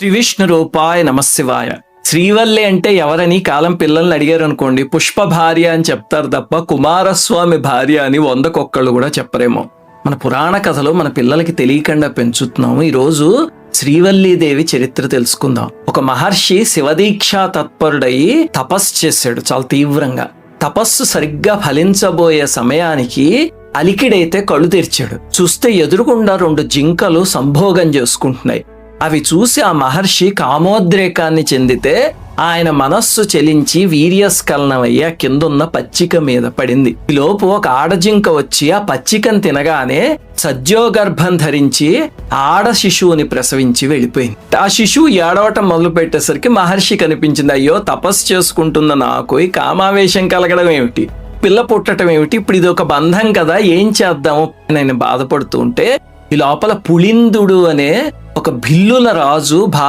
శ్రీ విష్ణు రూపాయ నమశివాయ శ్రీవల్లి అంటే ఎవరని కాలం పిల్లల్ని అడిగారు అనుకోండి పుష్ప భార్య అని చెప్తారు తప్ప కుమారస్వామి భార్య అని వందకొక్కళ్ళు కూడా చెప్పరేమో. మన పురాణ కథలు మన పిల్లలకి తెలియకుండా పెంచుతున్నాము. ఈరోజు శ్రీవల్లీదేవి చరిత్ర తెలుసుకుందాం. ఒక మహర్షి శివదీక్షా తత్పరుడయి తపస్సు చేశాడు చాలా తీవ్రంగా. తపస్సు సరిగ్గా ఫలించబోయే సమయానికి అలికిడైతే కళ్ళు తెరిచాడు. చూస్తే ఎదురుగుండా రెండు జింకలు సంభోగం చేసుకుంటున్నాయి. అవి చూసి ఆ మహర్షి కామోద్రేకాన్ని చెందితే ఆయన మనస్సు చెలించి వీర్యస్ఖలనమయ్యి ఆ కిందున్న పచ్చిక మీద పడింది. ఈలోపు ఒక ఆడజింక వచ్చి ఆ పచ్చికను తినగానే సద్యోగర్భం ధరించి ఆడ శిశువుని ప్రసవించి వెళ్ళిపోయింది. ఆ శిశువు ఏడవటం మొదలు పెట్టేసరికి మహర్షి కనిపించింది అయ్యో తపస్సు చేసుకుంటున్న నాకు ఈ కామావేశం కలగడం ఏమిటి? పిల్ల పుట్టడం ఏమిటి? ఇప్పుడు ఇది ఒక బంధం కదా ఏం చేద్దాము నేను బాధపడుతూ ఉంటే ఈ లోపల పులిందుడు అనే ఒక భిల్లుల రాజు భా